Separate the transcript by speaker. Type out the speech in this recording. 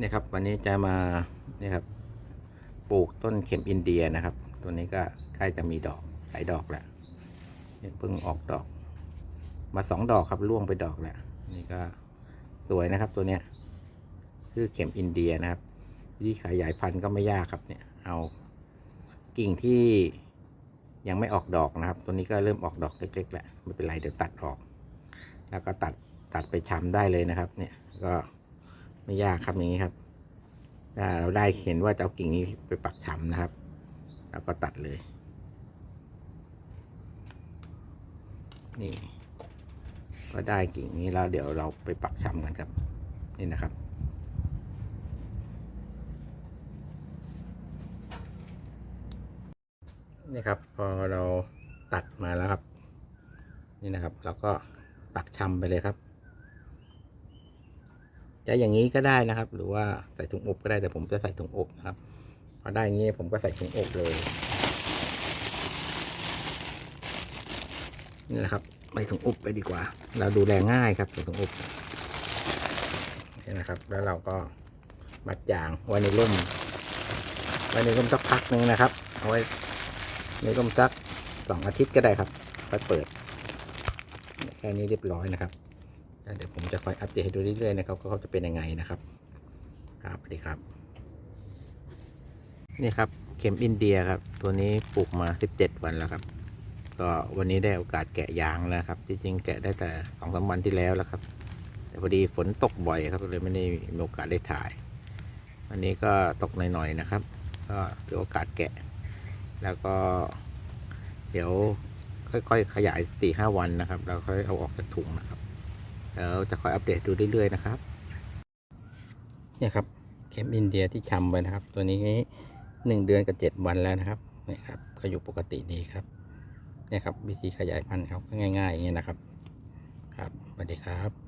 Speaker 1: นี่ครับวันนี้จะมานี่ครับปลูกต้นเข็มอินเดียนะครับ ตัวนี้ก็ใกล้จะมีดอกหลายดอกแล้วเนี่ยเพิ่งออกดอก มาสองดอกครับร่วงไปดอกแล้วนี่ก็สวยนะครับตัวเนี้ยชื่อเข็มอินเดียนะครับวิธีขยายพันธุ์ก็ไม่ยากครับเนี่ย เอากิ่งที่ยังไม่ออกดอกนะครับ ตัวนี้ก็เริ่มออกดอกเล็กๆแล้วไม่เป็นไรเดี๋ยวตัดออก แล้วก็ตัดตัดไปชำได้เลยนะครับ เนี่ยก็ ไม่ยากครับอย่างนี้ครับถ้าเราได้เห็นว่าจะเอากิ่งนี้ไปปักชำนะครับ แล้วก็ตัดเลย นี่ ก็ได้กิ่งนี้แล้วเดี๋ยวเราไปปักชำกันครับ นี่นะครับนี่ครับพอเราตัดมาแล้วครับ นี่นะครับ เราก็ปักชำไปเลยครับ จะอย่างนี้ก็ได้นะครับ หรือว่าใส่ถุงอบก็ได้แต่ผมจะใส่ถุงอบนะครับพอได้อย่างนี้ผมก็ใส่ถุงอบเลยนี่นะครับใส่ถุงอบไปดีกว่า เราดูแลง่ายครับใส่ถุงอบนี่นะครับ แล้วเราก็มัดยางไว้ในร่มไว้ในร่มสักพักหนึ่งนะครับเอาไว้ในร่มสักสองอาทิตย์ก็ได้ครับค่อยเปิดแค่นี้เรียบร้อยนะครับ เดี๋ยวผมจะคอยอัปเดตให้ดูเรื่อยๆนะครับว่าเขาจะเป็นยังไงนะครับ ครับสวัสดีครับ นี่ครับเข็มอินเดียครับ ตัวนี้ปลูกมา 17 วันแล้วครับ ก็วันนี้ได้โอกาสแกะยางแล้วครับ จริงๆแกะได้แต่สองสามวันที่แล้วแล้วครับ แต่พอดีฝนตกบ่อยครับเลยไม่ได้มีโอกาสได้ถ่าย วันนี้ก็ตกหน่อยๆนะครับ ก็ถือโอกาสแกะ แล้วก็ เดี๋ยวค่อยๆขยายสี่ห้าวันนะครับ แล้วค่อยเอาออกจากถุงนะครับ แล้วจะคอยอัปเดตดูเรื่อยๆนะครับเนี่ยครับเข็มอินเดียที่ชำไปนะครับ ตัวนี้หนึ่งเดือนกับเจ็ดวันแล้วนะครับเนี่ยครับก็อยู่ปกติดีครับเนี่ยครับวิธีขยายพันธุ์เขาก็ง่ายๆอย่างเงี้ยนะครับ ครับสวัสดีครับ